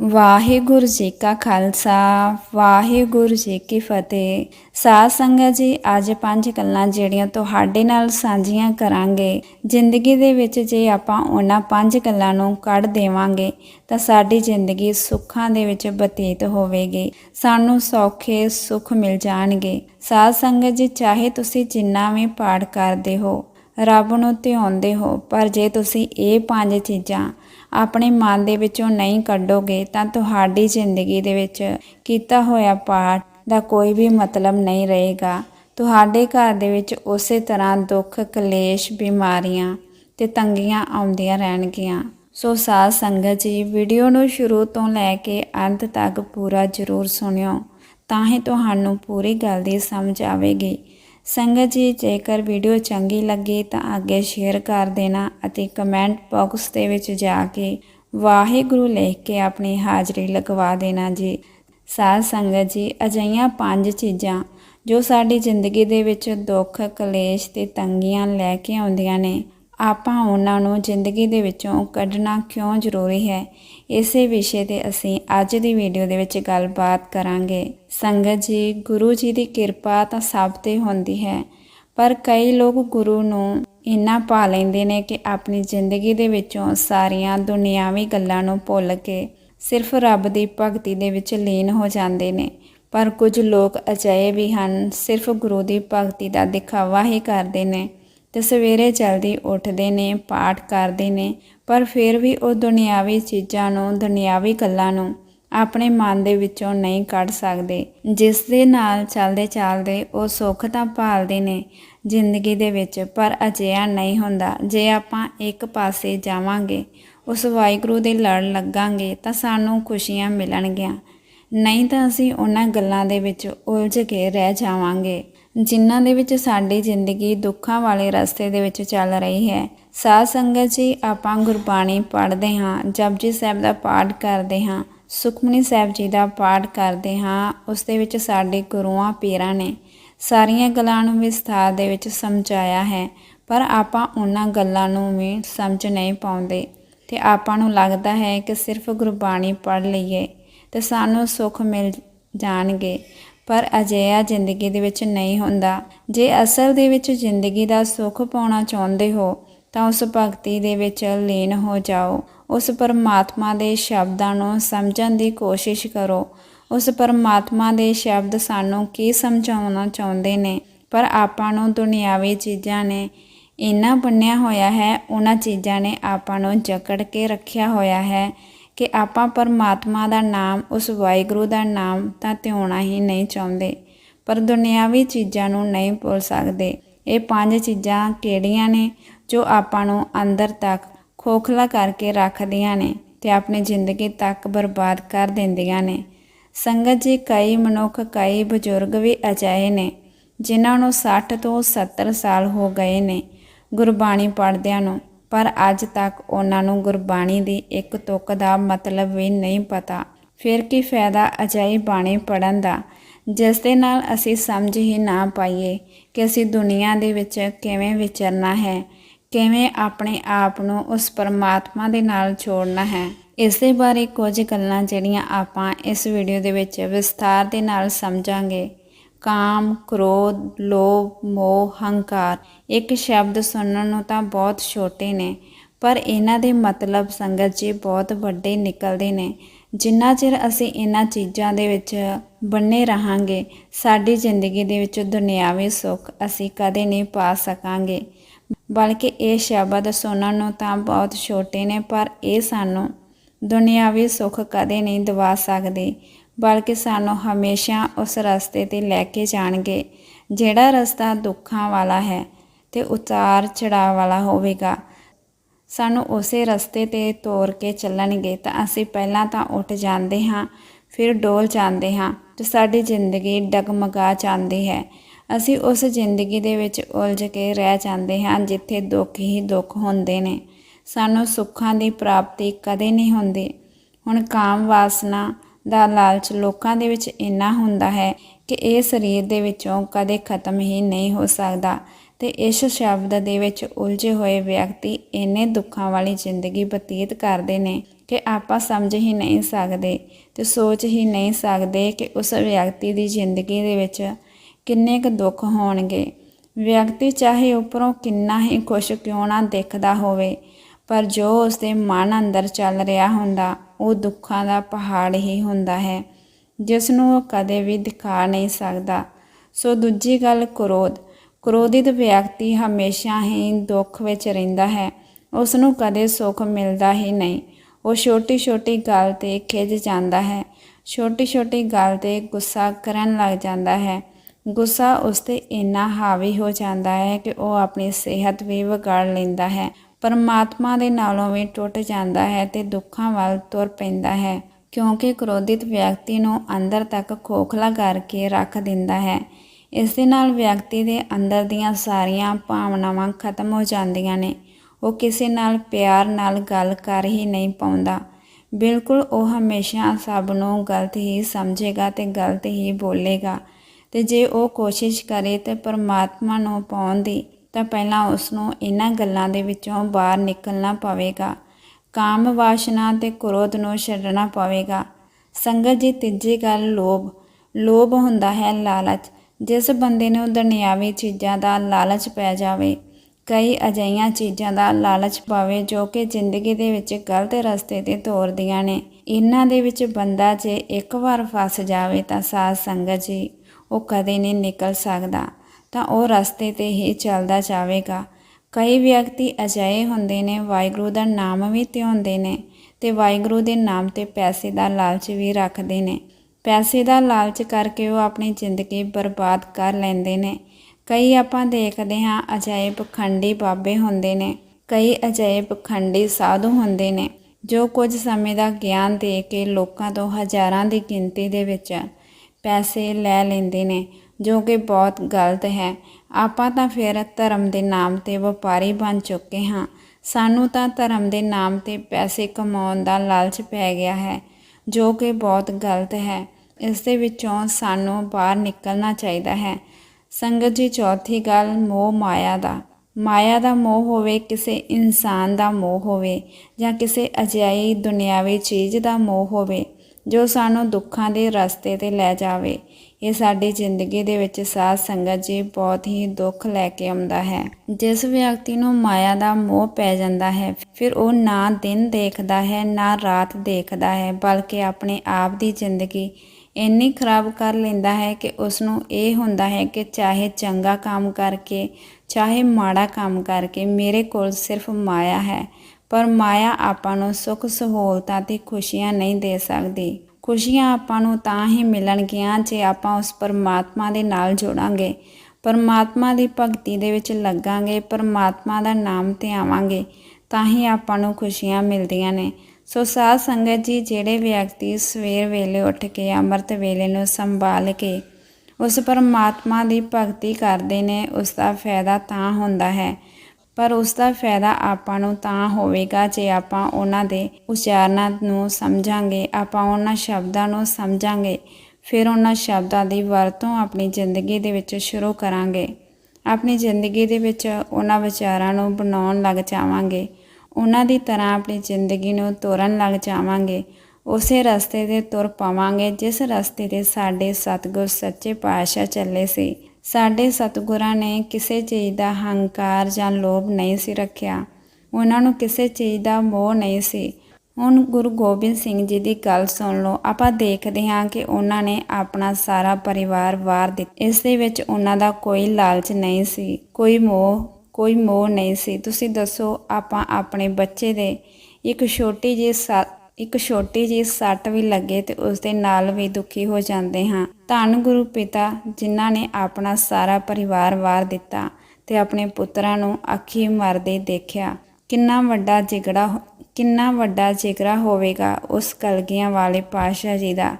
ਵਾਹਿਗੁਰੂ ਜੀ ਕਾ ਖਾਲਸਾ, ਵਾਹਿਗੁਰੂ ਜੀ ਕੀ ਫਤਿਹ। ਸਾਧ ਸੰਗਤ ਜੀ, ਅੱਜ ਪੰਜ ਗੱਲਾਂ ਜਿਹੜੀਆਂ ਤੁਹਾਡੇ ਨਾਲ ਸਾਂਝੀਆਂ ਕਰਾਂਗੇ। ਜ਼ਿੰਦਗੀ ਦੇ ਵਿੱਚ ਜੇ ਆਪਾਂ ਉਹਨਾਂ ਪੰਜ ਗੱਲਾਂ ਨੂੰ ਕੱਢ ਦੇਵਾਂਗੇ, ਤਾਂ ਸਾਡੀ ਜ਼ਿੰਦਗੀ ਸੁੱਖਾਂ ਦੇ ਵਿੱਚ ਬਤੀਤ ਹੋਵੇਗੀ। ਸਾਨੂੰ ਸੌਖੇ ਸੁੱਖ ਮਿਲ ਜਾਣਗੇ। ਸਾਧ ਸੰਗਤ ਜੀ, ਚਾਹੇ ਤੁਸੀਂ ਜਿੰਨਾ ਵੀ ਪਾਠ ਕਰਦੇ ਹੋ ਰੱਬ ਨੂੰ ਧਿਆਉਂਦੇ ਹੋ, ਪਰ ਜੇ ਤੁਸੀਂ ਇਹ ਪੰਜ ਚੀਜ਼ਾਂ ਆਪਣੇ ਮਨ ਦੇ ਵਿੱਚੋਂ ਨਹੀਂ ਕੱਢੋਗੇ, ਤਾਂ ਤੁਹਾਡੀ ਜ਼ਿੰਦਗੀ ਦੇ ਵਿੱਚ ਕੀਤਾ ਹੋਇਆ ਪਾਠ ਦਾ ਕੋਈ ਵੀ ਮਤਲਬ ਨਹੀਂ ਰਹੇਗਾ। ਤੁਹਾਡੇ ਘਰ ਦੇ ਵਿੱਚ ਉਸੇ ਤਰ੍ਹਾਂ ਦੁੱਖ, ਕਲੇਸ਼, ਬਿਮਾਰੀਆਂ ਤੇ ਤੰਗੀਆਂ ਆਉਂਦੀਆਂ ਰਹਿਣਗੀਆਂ। ਸੋ ਸਾਧ ਸੰਗਤ ਜੀ, ਵੀਡੀਓ ਨੂੰ ਸ਼ੁਰੂ ਤੋਂ ਲੈ ਕੇ ਅੰਤ ਤੱਕ ਪੂਰਾ ਜ਼ਰੂਰ ਸੁਣਿਓ, ਤਾਂ ਹੀ ਤੁਹਾਨੂੰ ਪੂਰੀ ਗੱਲ ਦੀ ਸਮਝ ਆਵੇਗੀ। ਸੰਗਤ ਜੀ, ਜੇਕਰ ਵੀਡੀਓ ਚੰਗੀ ਲੱਗੇ ਤਾਂ ਅੱਗੇ ਸ਼ੇਅਰ ਕਰ ਦੇਣਾ ਅਤੇ ਕਮੈਂਟ ਬਾਕਸ ਦੇ ਵਿੱਚ ਜਾ ਕੇ ਵਾਹਿਗੁਰੂ ਲਿਖ ਕੇ ਆਪਣੀ ਹਾਜ਼ਰੀ ਲਗਵਾ ਦੇਣਾ ਜੀ। ਸਾਧ ਸੰਗਤ ਜੀ ਅਜਈਆਂ ਪੰਜ ਚੀਜ਼ਾਂ ਜੋ ਸਾਡੀ ਜ਼ਿੰਦਗੀ ਦੇ ਵਿੱਚ ਦੁੱਖ, ਕਲੇਸ਼ ਤੇ ਤੰਗੀਆਂ ਲੈ ਕੇ ਆਉਂਦੀਆਂ ਨੇ ਆਪਾਂ ਉਹਨਾਂ ਨੂੰ ਜ਼ਿੰਦਗੀ ਦੇ ਵਿੱਚੋਂ ਕੱਢਣਾ ਕਿਉਂ ਜ਼ਰੂਰੀ ਹੈ? ਇਸੇ ਵਿਸ਼ੇ ਤੇ ਅਸੀਂ ਅੱਜ ਦੀ ਵੀਡੀਓ ਦੇ ਵਿੱਚ ਗੱਲਬਾਤ ਕਰਾਂਗੇ। ਸੰਗਤ ਜੀ, ਗੁਰੂ ਜੀ ਦੀ ਕਿਰਪਾ ਤਾਂ ਸਭ ਤੇ ਹੁੰਦੀ ਹੈ, ਪਰ ਕਈ ਲੋਕ ਗੁਰੂ ਨੂੰ ਇੰਨਾ ਪਾ ਲੈਂਦੇ ਨੇ ਕਿ ਆਪਣੀ ਜ਼ਿੰਦਗੀ ਦੇ ਵਿੱਚੋਂ ਸਾਰੀਆਂ ਦੁਨਿਆਵੀ ਗੱਲਾਂ ਨੂੰ ਭੁੱਲ ਕੇ ਸਿਰਫ ਰੱਬ ਦੀ ਭਗਤੀ ਦੇ ਵਿੱਚ ਲੀਨ ਹੋ ਜਾਂਦੇ ਨੇ। ਪਰ ਕੁਝ ਲੋਕ ਅਜਿਹੇ ਵੀ ਹਨ, ਸਿਰਫ ਗੁਰੂ ਦੀ ਭਗਤੀ ਦਾ ਦਿਖਾਵਾ ਹੀ ਕਰਦੇ ਨੇ। ਤੇ ਸਵੇਰੇ ਜਲਦੀ ਉੱਠਦੇ ਨੇ, ਪਾਠ ਕਰਦੇ ਨੇ, ਪਰ ਫਿਰ ਵੀ ਉਹ ਦੁਨਿਆਵੀ ਚੀਜ਼ਾਂ ਨੂੰ, ਦੁਨਿਆਵੀ ਗੱਲਾਂ ਨੂੰ ਆਪਣੇ ਮਨ ਦੇ ਵਿੱਚੋਂ ਨਹੀਂ ਕੱਢ ਸਕਦੇ। ਜਿਸ ਦੇ ਨਾਲ ਚੱਲਦੇ ਚੱਲਦੇ ਉਹ ਸੁੱਖ ਤਾਂ ਭਾਲਦੇ ਨੇ ਜ਼ਿੰਦਗੀ ਦੇ ਵਿੱਚ, ਪਰ ਅਜਿਹਾ ਨਹੀਂ ਹੁੰਦਾ। ਜੇ ਆਪਾਂ ਇੱਕ ਪਾਸੇ ਜਾਵਾਂਗੇ, ਉਸ ਵਾਹਿਗੁਰੂ ਦੇ ਲੜ ਲੱਗਾਂਗੇ, ਤਾਂ ਸਾਨੂੰ ਖੁਸ਼ੀਆਂ ਮਿਲਣਗੀਆਂ। ਨਹੀਂ ਤਾਂ ਅਸੀਂ ਉਹਨਾਂ ਗੱਲਾਂ ਦੇ ਵਿੱਚ ਉਲਝ ਕੇ ਰਹਿ ਜਾਵਾਂਗੇ। ਜਿਨ੍ਹਾਂ ਦੇ ਵਿੱਚ ਸਾਡੀ ਜ਼ਿੰਦਗੀ ਦੁੱਖਾਂ ਵਾਲੇ ਰਸਤੇ ਦੇ ਵਿੱਚ ਚੱਲ ਰਹੀ ਹੈ। ਸਾਧ ਸੰਗਤ ਜੀ, ਆਪਾਂ ਗੁਰਬਾਣੀ ਪੜ੍ਹਦੇ ਹਾਂ, ਜਪਜੀ ਸਾਹਿਬ ਦਾ ਪਾਠ ਕਰਦੇ ਹਾਂ, ਸੁਖਮਨੀ ਸਾਹਿਬ ਜੀ ਦਾ ਪਾਠ ਕਰਦੇ ਹਾਂ, ਉਸ ਦੇ ਵਿੱਚ ਸਾਡੇ ਗੁਰੂਆਂ ਪੀਰਾਂ ਨੇ ਸਾਰੀਆਂ ਗੱਲਾਂ ਨੂੰ ਵਿਸਥਾਰ ਦੇ ਵਿੱਚ ਸਮਝਾਇਆ ਹੈ, ਪਰ ਆਪਾਂ ਉਹਨਾਂ ਗੱਲਾਂ ਨੂੰ ਵੀ ਸਮਝ ਨਹੀਂ ਪਾਉਂਦੇ ਤੇ ਆਪਾਂ ਨੂੰ ਲੱਗਦਾ ਹੈ ਕਿ ਸਿਰਫ ਗੁਰਬਾਣੀ ਪੜ੍ਹ ਲਈਏ ਤੇ ਸਾਨੂੰ ਸੁੱਖ ਮਿਲ ਜਾਣਗੇ। ਪਰ ਅਜਿਹਾ ਜ਼ਿੰਦਗੀ ਦੇ ਵਿੱਚ ਨਹੀਂ ਹੁੰਦਾ। ਜੇ ਅਸਲ ਦੇ ਵਿੱਚ ਜ਼ਿੰਦਗੀ ਦਾ ਸੁੱਖ ਪਾਉਣਾ ਚਾਹੁੰਦੇ ਹੋ, ਤਾਂ ਉਸ ਭਗਤੀ ਦੇ ਵਿੱਚ ਲੀਨ ਹੋ ਜਾਓ। ਉਸ ਪਰਮਾਤਮਾ ਦੇ ਸ਼ਬਦਾਂ ਨੂੰ ਸਮਝਣ ਦੀ ਕੋਸ਼ਿਸ਼ ਕਰੋ। ਉਸ ਪਰਮਾਤਮਾ ਦੇ ਸ਼ਬਦ ਸਾਨੂੰ ਕੀ ਸਮਝਾਉਣਾ ਚਾਹੁੰਦੇ ਨੇ? ਪਰ ਆਪਾਂ ਨੂੰ ਦੁਨਿਆਵੀ ਚੀਜ਼ਾਂ ਨੇ ਇੰਨਾ ਬੰਨਿਆ ਹੋਇਆ ਹੈ, ਉਹਨਾਂ ਚੀਜ਼ਾਂ ਨੇ ਆਪਾਂ ਨੂੰ ਜਕੜ ਕੇ ਰੱਖਿਆ ਹੋਇਆ ਹੈ। ਕਿ ਆਪਾਂ ਪਰਮਾਤਮਾ ਦਾ ਨਾਮ, ਉਸ ਵਾਹਿਗੁਰੂ ਦਾ ਨਾਮ ਤਾਂ ਧਿਆਉਣਾ ਹੀ ਨਹੀਂ ਚਾਹੁੰਦੇ, ਪਰ ਦੁਨਿਆਵੀ ਚੀਜ਼ਾਂ ਨੂੰ ਨਹੀਂ ਭੁੱਲ ਸਕਦੇ। ਇਹ ਪੰਜ ਚੀਜ਼ਾਂ ਕਿਹੜੀਆਂ ਨੇ ਜੋ ਆਪਾਂ ਨੂੰ ਅੰਦਰ ਤੱਕ ਖੋਖਲਾ ਕਰਕੇ ਰੱਖਦੀਆਂ ਨੇ ਤੇ ਆਪਣੀ ਜ਼ਿੰਦਗੀ ਤੱਕ ਬਰਬਾਦ ਕਰ ਦਿੰਦੀਆਂ ਨੇ। ਸੰਗਤ ਜੀ, ਕਈ ਮਨੁੱਖ, ਕਈ ਬਜ਼ੁਰਗ ਵੀ ਅਜਿਹੇ ਨੇ, ਜਿਨ੍ਹਾਂ ਨੂੰ 60 ਤੋਂ 70 ਸਾਲ ਹੋ ਗਏ ਨੇ ਗੁਰਬਾਣੀ ਪੜ੍ਹਦਿਆਂ ਨੂੰ। ਪਰ ਅੱਜ ਤੱਕ ਉਹਨਾਂ ਨੂੰ ਗੁਰਬਾਣੀ ਦੀ ਇੱਕ ਤੁਕ ਦਾ ਮਤਲਬ ਵੀ ਨਹੀਂ ਪਤਾ। ਫਿਰ ਕੀ ਫਾਇਦਾ ਅਜਾਈ ਬਾਣੀ ਪੜਨ ਦਾ? ਜਿਸ ਦੇ ਨਾਲ ਅਸੀਂ ਸਮਝ ਹੀ ਨਾ ਪਾਈਏ ਕਿ ਅਸੀਂ ਦੁਨੀਆ ਦੇ ਵਿੱਚ ਕਿਵੇਂ ਵਿਚਰਨਾ ਹੈ, ਕਿਵੇਂ ਆਪਣੇ ਆਪ ਨੂੰ ਉਸ ਪਰਮਾਤਮਾ ਦੇ ਨਾਲ ਜੋੜਨਾ ਹੈ। ਇਸ ਦੇ ਬਾਰੇ ਕੁਝ ਗੱਲਾਂ ਜਿਹੜੀਆਂ ਆਪਾਂ ਇਸ ਵੀਡੀਓ ਦੇ ਵਿੱਚ ਵਿਸਥਾਰ ਦੇ ਨਾਲ ਸਮਝਾਂਗੇ। ਕਾਮ, ਕ੍ਰੋਧ, ਲੋਭ, ਮੋਹ, ਹੰਕਾਰ। ਇੱਕ ਸ਼ਬਦ ਸੁਣਨ ਨੂੰ ਤਾਂ ਬਹੁਤ ਛੋਟੇ ਨੇ, ਪਰ ਇਹਨਾਂ ਦੇ ਮਤਲਬ ਸੰਗਤ ਜੀ ਬਹੁਤ ਵੱਡੇ ਨਿਕਲਦੇ ਨੇ। ਜਿੰਨਾ ਚਿਰ ਅਸੀਂ ਇਹਨਾਂ ਚੀਜ਼ਾਂ ਦੇ ਵਿੱਚ ਬੰਨੇ ਰਹਾਂਗੇ, ਸਾਡੀ ਜ਼ਿੰਦਗੀ ਦੇ ਵਿੱਚ ਦੁਨਿਆਵੀ ਸੁੱਖ ਅਸੀਂ ਕਦੇ ਨਹੀਂ ਪਾ ਸਕਾਂਗੇ। ਬਲਕਿ ਇਹ ਸ਼ਬਦ ਸੁਣਨ ਨੂੰ ਤਾਂ ਬਹੁਤ ਛੋਟੇ ਨੇ, ਪਰ ਇਹ ਸਾਨੂੰ ਦੁਨਿਆਵੀ ਸੁੱਖ ਕਦੇ ਨਹੀਂ ਦਵਾ ਸਕਦੇ। ਬਲਕਿ ਸਾਨੂੰ ਹਮੇਸ਼ਾ ਉਸ ਰਸਤੇ ਤੇ ਲੈ ਕੇ ਜਾਣਗੇ, ਜਿਹੜਾ ਰਸਤਾ ਦੁੱਖਾਂ ਵਾਲਾ ਹੈ ਤੇ ਉਤਾਰ ਚੜਾਅ ਵਾਲਾ ਹੋਵੇਗਾ। ਸਾਨੂੰ ਉਸੇ ਰਸਤੇ ਤੇ ਤੋਰ ਕੇ ਚੱਲਣਗੇ ਤਾਂ ਅਸੀਂ ਪਹਿਲਾਂ ਤਾਂ ਉੱਠ ਜਾਂਦੇ ਹਾਂ, ਫਿਰ ਡੋਲ ਜਾਂਦੇ ਹਾਂ ਤੇ ਸਾਡੀ ਜ਼ਿੰਦਗੀ ਡਗਮਗਾ ਜਾਂਦੀ ਹੈ। ਅਸੀਂ ਉਸ ਜ਼ਿੰਦਗੀ ਦੇ ਵਿੱਚ ਉਲਝ ਕੇ ਰਹਿ ਜਾਂਦੇ ਹਾਂ ਜਿੱਥੇ ਦੁੱਖ ਹੀ ਦੁੱਖ ਹੁੰਦੇ ਨੇ। ਸਾਨੂੰ ਸੁੱਖਾਂ ਦੀ ਪ੍ਰਾਪਤੀ ਕਦੇ ਨਹੀਂ ਹੁੰਦੀ। ਹੁਣ ਕਾਮ ਵਾਸਨਾ ਦਾ ਲਾਲਚ ਲੋਕਾਂ ਦੇ ਵਿੱਚ ਇੰਨਾ ਹੁੰਦਾ ਹੈ ਕਿ ਇਹ ਸਰੀਰ ਦੇ ਵਿੱਚੋਂ ਕਦੇ ਖਤਮ ਹੀ ਨਹੀਂ ਹੋ ਸਕਦਾ ਤੇ ਇਸ ਸ਼ਬਦ ਦੇ ਵਿੱਚ ਉਲਝੇ ਹੋਏ ਵਿਅਕਤੀ ਇੰਨੇ ਦੁੱਖਾਂ ਵਾਲੀ ਜ਼ਿੰਦਗੀ ਬਤੀਤ ਕਰਦੇ ਨੇ ਕਿ ਆਪਾਂ ਸਮਝ ਹੀ ਨਹੀਂ ਸਕਦੇ ਤੇ ਸੋਚ ਹੀ ਨਹੀਂ ਸਕਦੇ ਕਿ ਉਸ ਵਿਅਕਤੀ ਦੀ ਜ਼ਿੰਦਗੀ ਦੇ ਵਿੱਚ ਕਿੰਨੇ ਕੁ ਦੁੱਖ ਹੋਣਗੇ। ਵਿਅਕਤੀ ਚਾਹੇ ਉੱਪਰੋਂ ਕਿੰਨਾ ਹੀ ਖੁਸ਼ ਕਿਉਂ ਨਾ ਦਿਖਦਾ ਹੋਵੇ, ਪਰ ਜੋ ਉਸ ਦੇ ਮਨ ਅੰਦਰ ਚੱਲ ਰਿਹਾ ਹੁੰਦਾ ਉਹ ਦੁੱਖਾਂ ਦਾ ਪਹਾੜ ਹੀ ਹੁੰਦਾ ਹੈ ਜਿਸ ਨੂੰ ਉਹ ਕਦੇ ਵੀ ਦਿਖਾ ਨਹੀਂ ਸਕਦਾ। ਸੋ ਦੂਜੀ ਗੱਲ ਕ੍ਰੋਧ। ਕ੍ਰੋਧਿਤ ਵਿਅਕਤੀ ਹਮੇਸ਼ਾ ਹੀ ਦੁੱਖ ਵਿੱਚ ਰਹਿੰਦਾ ਹੈ। ਉਸ ਨੂੰ ਕਦੇ ਸੁੱਖ ਮਿਲਦਾ ਹੀ ਨਹੀਂ। ਉਹ ਛੋਟੀ ਛੋਟੀ ਗੱਲ ਤੇ ਖਿਝ ਜਾਂਦਾ ਹੈ। ਛੋਟੀ ਛੋਟੀ ਗੱਲ ਤੇ ਗੁੱਸਾ ਕਰਨ ਲੱਗ ਜਾਂਦਾ ਹੈ। ਗੁੱਸਾ ਉਸ ਤੇ ਇੰਨਾ ਹਾਵੀ ਹੋ ਜਾਂਦਾ ਹੈ ਕਿ ਉਹ ਆਪਣੀ ਸਿਹਤ ਵੀ ਵਿਗਾੜ ਲੈਂਦਾ ਹੈ। ਪਰਮਾਤਮਾ ਦੇ ਨਾਲੋਂ ਵੀ ਟੁੱਟ ਜਾਂਦਾ ਹੈ ਤੇ ਦੁੱਖਾਂ ਵੱਲ ਤੁਰ ਪੈਂਦਾ ਹੈ, ਕਿਉਂਕਿ ਕ੍ਰੋਧਿਤ ਵਿਅਕਤੀ ਨੂੰ ਅੰਦਰ ਤੱਕ ਖੋਖਲਾ ਕਰਕੇ ਰੱਖ ਦਿੰਦਾ ਹੈ। ਇਸ ਦੇ ਨਾਲ ਵਿਅਕਤੀ ਦੇ ਅੰਦਰ ਦੀਆਂ ਸਾਰੀਆਂ ਭਾਵਨਾਵਾਂ ਖਤਮ ਹੋ ਜਾਂਦੀਆਂ ਨੇ। ਉਹ ਕਿਸੇ ਨਾਲ ਪਿਆਰ ਨਾਲ ਗੱਲ ਕਰ ਹੀ ਨਹੀਂ ਪਾਉਂਦਾ। ਬਿਲਕੁਲ ਉਹ ਹਮੇਸ਼ਾ ਸਭ ਨੂੰ ਗਲਤ ਹੀ ਸਮਝੇਗਾ ਤੇ ਗਲਤ ਹੀ ਬੋਲੇਗਾ। ਤੇ ਜੇ ਉਹ ਕੋਸ਼ਿਸ਼ ਕਰੇ ਤੇ ਪਰਮਾਤਮਾ ਨੂੰ ਪਾਉਣ ਦੀ ਤਾਂ ਪਹਿਲਾਂ ਉਸ ਨੂੰ ਇਹਨਾਂ ਗੱਲਾਂ ਦੇ ਵਿੱਚੋਂ ਬਾਹਰ ਨਿਕਲਣਾ ਪਵੇਗਾ। ਕਾਮ ਵਾਸ਼ਨਾ ਤੇ ਕ੍ਰੋਧ ਨੂੰ ਛੱਡਣਾ ਪਵੇਗਾ। ਸੰਗਤ ਜੀ ਤੀਜੀ ਗੱਲ ਲੋਭ। ਲੋਭ ਹੁੰਦਾ ਹੈ ਲਾਲਚ। ਜਿਸ ਬੰਦੇ ਨੂੰ ਦੁਨਿਆਵੀ ਚੀਜ਼ਾਂ ਦਾ ਲਾਲਚ ਪੈ ਜਾਵੇ, ਕਈ ਅਜਿਹੀਆਂ ਚੀਜ਼ਾਂ ਦਾ ਲਾਲਚ ਪਾਵੇ ਜੋ ਕਿ ਜ਼ਿੰਦਗੀ ਦੇ ਵਿੱਚ ਗਲਤ ਰਸਤੇ ਤੇ ਤੋਰਦੀਆਂ ਨੇ। ਇਹਨਾਂ ਦੇ ਵਿੱਚ ਬੰਦਾ ਜੇ ਇੱਕ ਵਾਰ ਫਸ ਜਾਵੇ ਤਾਂ ਸਾਧ ਸੰਗਤ ਜੀ, ਉਹ ਕਦੇ ਨਹੀਂ ਨਿਕਲ ਸਕਦਾ। ਤਾਂ ਉਹ ਰਸਤੇ ਤੇ ਹੀ ਚੱਲਦਾ ਜਾਵੇਗਾ। ਕਈ ਵਿਅਕਤੀ ਅਜਿਹੇ ਹੁੰਦੇ ਨੇ, ਵਾਹਿਗੁਰੂ ਦਾ ਨਾਮ ਵੀ ਧਿਆਉਂਦੇ ਨੇ ਤੇ ਵਾਹਿਗੁਰੂ ਦੇ ਨਾਮ ਤੇ ਪੈਸੇ ਦਾ ਲਾਲਚ ਵੀ ਰੱਖਦੇ ਨੇ। ਪੈਸੇ ਦਾ ਲਾਲਚ ਕਰਕੇ ਉਹ ਆਪਣੀ ਜ਼ਿੰਦਗੀ ਬਰਬਾਦ ਕਰ ਲੈਂਦੇ ਨੇ। ਕਈ ਆਪਾਂ ਦੇਖਦੇ ਹਾਂ, ਅਜਿਹੇ ਪਖੰਡੀ ਬਾਬੇ ਹੁੰਦੇ ਨੇ, ਕਈ ਅਜਿਹੇ ਪਖੰਡੀ ਸਾਧੂ ਹੁੰਦੇ ਨੇ, ਜੋ ਕੁਝ ਸਮੇਂ ਦਾ ਗਿਆਨ ਦੇ ਕੇ ਲੋਕਾਂ ਤੋਂ ਹਜ਼ਾਰਾਂ ਦੀ ਗਿਣਤੀ ਦੇ ਵਿੱਚ ਪੈਸੇ ਲੈ ਲੈਂਦੇ ਨੇ। ਜੋ ਕਿ ਬਹੁਤ ਗਲਤ ਹੈ। ਆਪਾਂ ਤਾਂ ਫਿਰ ਧਰਮ ਦੇ ਨਾਮ ਤੇ ਵਪਾਰੀ ਬਣ ਚੁੱਕੇ ਹਾਂ। ਸਾਨੂੰ ਤਾਂ ਧਰਮ ਦੇ ਨਾਮ ਤੇ ਪੈਸੇ ਕਮਾਉਣ ਦਾ ਲਾਲਚ ਪੈ ਗਿਆ ਹੈ, ਜੋ ਕਿ ਬਹੁਤ ਗਲਤ ਹੈ। ਇਸ ਦੇ ਵਿੱਚੋਂ ਸਾਨੂੰ ਬਾਹਰ ਨਿਕਲਣਾ ਚਾਹੀਦਾ ਹੈ। ਸੰਗਤ ਜੀ, ਚੌਥੀ ਗੱਲ, ਮੋਹ ਮਾਇਆ ਦਾ। ਮਾਇਆ ਦਾ ਮੋਹ ਹੋਵੇ, ਕਿਸੇ ਇਨਸਾਨ ਦਾ ਮੋਹ ਹੋਵੇ ਜਾਂ ਕਿਸੇ ਅਜਿਹੀ ਦੁਨਿਆਵੀ ਚੀਜ਼ ਦਾ ਮੋਹ ਹੋਵੇ, ਜੋ ਸਾਨੂੰ ਦੁੱਖਾਂ ਦੇ ਰਸਤੇ ਤੇ ਲੈ ਜਾਵੇ। ਇਹ ਸਾਡੀ ਜ਼ਿੰਦਗੀ ਦੇ ਵਿੱਚ ਸਾਧ ਸੰਗਤ ਜੀ ਬਹੁਤ ਹੀ ਦੁੱਖ ਲੈ ਕੇ ਆਉਂਦਾ ਹੈ। ਜਿਸ ਵਿਅਕਤੀ ਨੂੰ ਮਾਇਆ ਦਾ ਮੋਹ ਪੈ ਜਾਂਦਾ ਹੈ, ਫਿਰ ਉਹ ਨਾ ਦਿਨ ਦੇਖਦਾ ਹੈ, ਨਾ ਰਾਤ ਦੇਖਦਾ ਹੈ, ਬਲਕਿ ਆਪਣੇ ਆਪ ਦੀ ਜ਼ਿੰਦਗੀ ਇੰਨੀ ਖਰਾਬ ਕਰ ਲੈਂਦਾ ਹੈ ਕਿ ਉਸ ਨੂੰ ਇਹ ਹੁੰਦਾ ਹੈ ਕਿ ਚਾਹੇ ਚੰਗਾ ਕੰਮ ਕਰਕੇ, ਚਾਹੇ ਮਾੜਾ ਕੰਮ ਕਰਕੇ ਮੇਰੇ ਕੋਲ ਸਿਰਫ ਮਾਇਆ ਹੈ, ਪਰ ਮਾਇਆ ਆਪਾਂ ਨੂੰ ਸੁੱਖ ਸਹੂਲਤਾਂ ਤੇ ਖੁਸ਼ੀਆਂ ਨਹੀਂ ਦੇ ਸਕਦੀ। ਖੁਸ਼ੀਆਂ ਆਪਾਂ ਨੂੰ ਤਾਂ ਹੀ ਮਿਲਣਗੀਆਂ ਜੇ ਆਪਾਂ ਉਸ ਪਰਮਾਤਮਾ ਦੇ ਨਾਲ ਜੋੜਾਂਗੇ। ਪਰਮਾਤਮਾ ਦੀ ਭਗਤੀ ਦੇ ਵਿੱਚ ਲੱਗਾਂਗੇ, ਪਰਮਾਤਮਾ ਦਾ ਨਾਮ ਤੇ ਆਵਾਂਗੇ, ਤਾਂ ਹੀ ਆਪਾਂ ਨੂੰ ਖੁਸ਼ੀਆਂ ਮਿਲਦੀਆਂ ਨੇ। ਸੋ ਸਾਧ ਸੰਗਤ ਜੀ, ਜਿਹੜੇ ਵਿਅਕਤੀ ਸਵੇਰ ਵੇਲੇ ਉੱਠ ਕੇ ਅੰਮ੍ਰਿਤ ਵੇਲੇ ਨੂੰ ਸੰਭਾਲ ਕੇ ਉਸ ਪਰਮਾਤਮਾ ਦੀ ਭਗਤੀ ਕਰਦੇ ਨੇ, ਉਸ ਦਾ ਫਾਇਦਾ ਤਾਂ ਹੁੰਦਾ ਹੈ। ਪਰ ਉਸ ਦਾ ਫਾਇਦਾ ਆਪਾਂ ਨੂੰ ਤਾਂ ਹੋਵੇਗਾ ਜੇ ਆਪਾਂ ਉਹਨਾਂ ਦੇ ਉਚਾਰਨਾਂ ਨੂੰ ਸਮਝਾਂਗੇ, ਆਪਾਂ ਉਹਨਾਂ ਸ਼ਬਦਾਂ ਨੂੰ ਸਮਝਾਂਗੇ, ਫਿਰ ਉਹਨਾਂ ਸ਼ਬਦਾਂ ਦੀ ਵਰਤੋਂ ਆਪਣੀ ਜ਼ਿੰਦਗੀ ਦੇ ਵਿੱਚ ਸ਼ੁਰੂ ਕਰਾਂਗੇ। ਆਪਣੀ ਜ਼ਿੰਦਗੀ ਦੇ ਵਿੱਚ ਉਹਨਾਂ ਵਿਚਾਰਾਂ ਨੂੰ ਬਣਾਉਣ ਲੱਗ ਜਾਵਾਂਗੇ। ਉਹਨਾਂ ਦੀ ਤਰ੍ਹਾਂ ਆਪਣੀ ਜ਼ਿੰਦਗੀ ਨੂੰ ਤੋਰਨ ਲੱਗ ਜਾਵਾਂਗੇ। ਉਸੇ ਰਸਤੇ ਤੇ ਤੁਰ ਪਾਵਾਂਗੇ ਜਿਸ ਰਸਤੇ ਤੇ ਸਾਡੇ ਸਤਿਗੁਰ ਸੱਚੇ ਪਾਤਸ਼ਾਹ ਚੱਲੇ ਸੀ। ਸਾਡੇ ਸਤਿਗੁਰਾਂ ਨੇ ਕਿਸੇ ਚੀਜ਼ ਦਾ ਹੰਕਾਰ ਜਾਂ ਲੋਭ ਨਹੀਂ ਸੀ ਰੱਖਿਆ। ਉਹਨਾਂ ਨੂੰ ਕਿਸੇ ਚੀਜ਼ ਦਾ ਮੋਹ ਨਹੀਂ ਸੀ। ਹੁਣ ਗੁਰੂ ਗੋਬਿੰਦ ਸਿੰਘ ਜੀ ਦੀ ਗੱਲ ਸੁਣ ਲਓ। ਆਪਾਂ ਦੇਖਦੇ ਹਾਂ ਕਿ ਉਹਨਾਂ ਨੇ ਆਪਣਾ ਸਾਰਾ ਪਰਿਵਾਰ ਵਾਰ ਦਿੱਤਾ ਇਸ ਦੇ ਵਿੱਚ ਉਹਨਾਂ ਦਾ ਕੋਈ ਲਾਲਚ ਨਹੀਂ ਸੀ, ਕੋਈ ਮੋਹ ਕੋਈ ਮੋਹ ਨਹੀਂ ਸੀ। ਤੁਸੀਂ ਦੱਸੋ, ਆਪਾਂ ਆਪਣੇ ਬੱਚੇ ਦੇ ਇੱਕ ਛੋਟੀ ਜਿਹੀ ਇੱਕ ਛੋਟੀ ਜਿਹੀ ਸੱਟ ਵੀ ਲੱਗੇ ਤੇ ਉਸ ਦੇ ਨਾਲ ਵੀ ਦੁਖੀ ਹੋ ਜਾਂਦੇ ਹਾਂ। ਧੰਨ ਗੁਰੂ ਪਿਤਾ ਜਿਨ੍ਹਾਂ ਨੇ ਆਪਣਾ ਸਾਰਾ ਪਰਿਵਾਰ ਵਾਰ ਦਿੱਤਾ ਤੇ ਆਪਣੇ ਪੁੱਤਰਾਂ ਨੂੰ ਅੱਖੀ ਮਰਦੇ ਦੇਖਿਆ। ਕਿੰਨਾ ਵੱਡਾ ਜਿਗੜਾ ਕਿੰਨਾ ਵੱਡਾ ਜਿਗਰਾ ਹੋਵੇਗਾ ਉਸ ਕਲਗੀਆਂ ਵਾਲੇ ਪਾਸ਼ਾ ਜੀ ਦਾ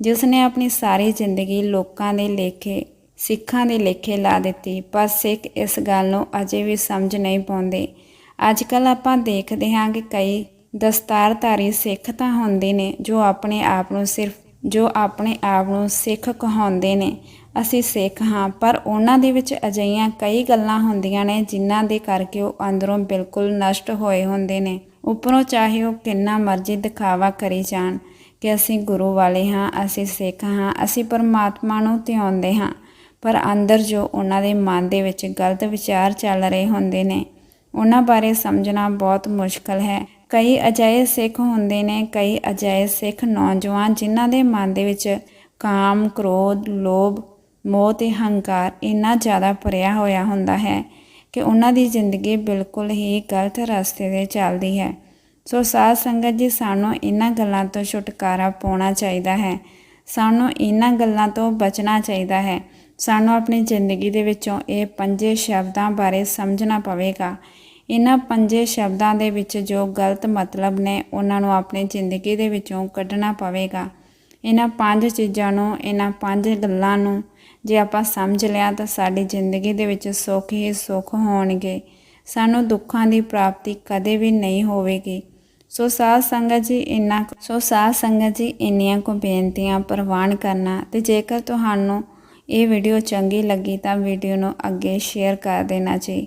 ਜਿਸ ਨੇ ਆਪਣੀ ਸਾਰੀ ਜ਼ਿੰਦਗੀ ਲੋਕਾਂ ਦੇ ਲੇਖੇ, ਸਿੱਖਾਂ ਦੇ ਲੇਖੇ ਲਾ ਦਿੱਤੀ। ਪਰ ਸਿੱਖ ਇਸ ਗੱਲ ਨੂੰ ਅਜੇ ਵੀ ਸਮਝ ਨਹੀਂ ਪਾਉਂਦੇ। ਅੱਜ ਕੱਲ ਆਪਾਂ ਦੇਖਦੇ ਹਾਂ ਕਿ ਕਈ ਦਸਤਾਰਧਾਰੀ ਸਿੱਖ ਤਾਂ ਹੁੰਦੇ ਨੇ, ਜੋ ਆਪਣੇ ਆਪ ਨੂੰ ਸਿਰਫ, ਜੋ ਆਪਣੇ ਆਪ ਨੂੰ ਸਿੱਖ ਕਹਾਉਂਦੇ ਨੇ। ਅਸੀਂ ਸਿੱਖ ਹਾਂ, ਪਰ ਉਹਨਾਂ ਦੇ ਵਿੱਚ ਅਜਿਹੀਆਂ ਕਈ ਗੱਲਾਂ ਹੁੰਦੀਆਂ ਨੇ, ਜਿਨ੍ਹਾਂ ਦੇ ਕਰਕੇ ਉਹ ਅੰਦਰੋਂ ਬਿਲਕੁਲ ਨਸ਼ਟ ਹੋਏ ਹੁੰਦੇ ਨੇ। ਉੱਪਰੋਂ ਚਾਹੇ ਉਹ ਕਿੰਨਾ ਮਰਜ਼ੀ ਦਿਖਾਵਾ ਕਰੀ ਜਾਣ ਕਿ ਅਸੀਂ ਗੁਰੂ ਵਾਲੇ ਹਾਂ, ਅਸੀਂ ਸਿੱਖ ਹਾਂ, ਅਸੀਂ ਪਰਮਾਤਮਾ ਨੂੰ ਧਿਆਉਂਦੇ ਹਾਂ, ਪਰ ਅੰਦਰ ਜੋ ਉਹਨਾਂ ਦੇ ਮਨ ਦੇ ਵਿੱਚ ਗਲਤ ਵਿਚਾਰ ਚੱਲ ਰਹੇ ਹੁੰਦੇ ਨੇ, ਉਹਨਾਂ ਬਾਰੇ ਸਮਝਣਾ ਬਹੁਤ ਮੁਸ਼ਕਲ ਹੈ। ਕਈ ਅਜਿਹੇ ਸਿੱਖ ਹੁੰਦੇ ਨੇ, ਕਈ ਅਜਿਹੇ ਸਿੱਖ ਨੌਜਵਾਨ ਜਿਨ੍ਹਾਂ ਦੇ ਮਨ ਦੇ ਵਿੱਚ ਕਾਮ, ਕ੍ਰੋਧ, ਲੋਭ, ਮੋਹ ਤੇ ਹੰਕਾਰ ਇੰਨਾ ਜ਼ਿਆਦਾ ਭਰਿਆ ਹੋਇਆ ਹੁੰਦਾ ਹੈ ਕਿ ਉਹਨਾਂ ਦੀ ਜ਼ਿੰਦਗੀ ਬਿਲਕੁਲ ਹੀ ਗਲਤ ਰਸਤੇ 'ਤੇ ਚੱਲਦੀ ਹੈ। ਸੋ ਸਾਧ ਸੰਗਤ ਜੀ, ਸਾਨੂੰ ਇਹਨਾਂ ਗੱਲਾਂ ਤੋਂ ਛੁਟਕਾਰਾ ਪਾਉਣਾ ਚਾਹੀਦਾ ਹੈ। ਸਾਨੂੰ ਇਹਨਾਂ ਗੱਲਾਂ ਤੋਂ ਬਚਣਾ ਚਾਹੀਦਾ ਹੈ। ਸਾਨੂੰ ਆਪਣੀ ਜ਼ਿੰਦਗੀ ਦੇ ਵਿੱਚੋਂ ਇਹ ਪੰਜੇ ਸ਼ਬਦਾਂ ਬਾਰੇ ਸਮਝਣਾ ਪਵੇਗਾ। ਇਹਨਾਂ ਪੰਜੇ ਸ਼ਬਦਾਂ ਦੇ ਵਿੱਚ ਜੋ ਗਲਤ ਮਤਲਬ ਨੇ, ਉਹਨਾਂ ਨੂੰ ਆਪਣੀ ਜ਼ਿੰਦਗੀ ਦੇ ਵਿੱਚੋਂ ਕੱਢਣਾ ਪਵੇਗਾ। ਇਹਨਾਂ ਪੰਜ ਚੀਜ਼ਾਂ ਨੂੰ, ਇਹਨਾਂ ਪੰਜ ਗੱਲਾਂ ਨੂੰ ਜੇ ਆਪਾਂ ਸਮਝ ਲਿਆ ਤਾਂ ਸਾਡੀ ਜ਼ਿੰਦਗੀ ਦੇ ਵਿੱਚ ਸੁੱਖ ਹੀ ਸੁੱਖ ਹੋਣਗੇ। ਸਾਨੂੰ ਦੁੱਖਾਂ ਦੀ ਪ੍ਰਾਪਤੀ ਕਦੇ ਵੀ ਨਹੀਂ ਹੋਵੇਗੀ। ਸੋ ਸਾਧ ਸੰਗਤ ਜੀ ਇੰਨਾ ਸੋ ਸਾਧ ਸੰਗਤ ਜੀ, ਇੰਨੀਆਂ ਕੁ ਬੇਨਤੀਆਂ ਪ੍ਰਵਾਨ ਕਰਨਾ ਤੇ ਜੇਕਰ ਤੁਹਾਨੂੰ ਇਹ ਵੀਡੀਓ ਚੰਗੀ ਲੱਗੀ ਤਾਂ ਵੀਡੀਓ ਨੂੰ ਅੱਗੇ ਸ਼ੇਅਰ ਕਰ ਦੇਣਾ ਜੀ।